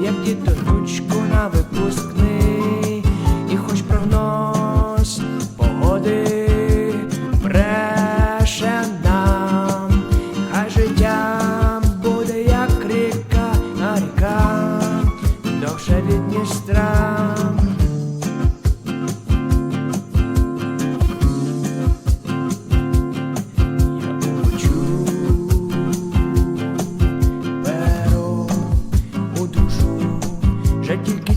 птахів, як дітонучку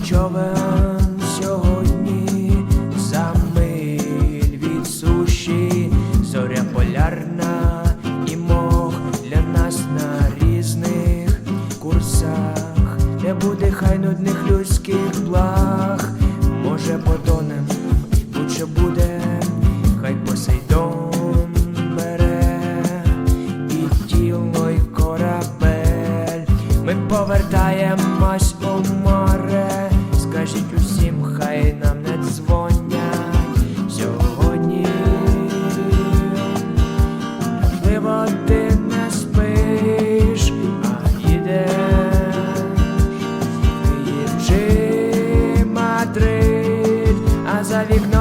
човен сьогодні за миль від суші, зоря полярна і мох для нас на різних курсах, не буде хай нудних людських благ, може потонем, будь-що буде, хай Посейдон повертаємось у море. Скажіть усім, хай нам не дзвонять сьогодні. Можливо, ти не спиш, а їдеш. Київ чи Мадрид, а за вікном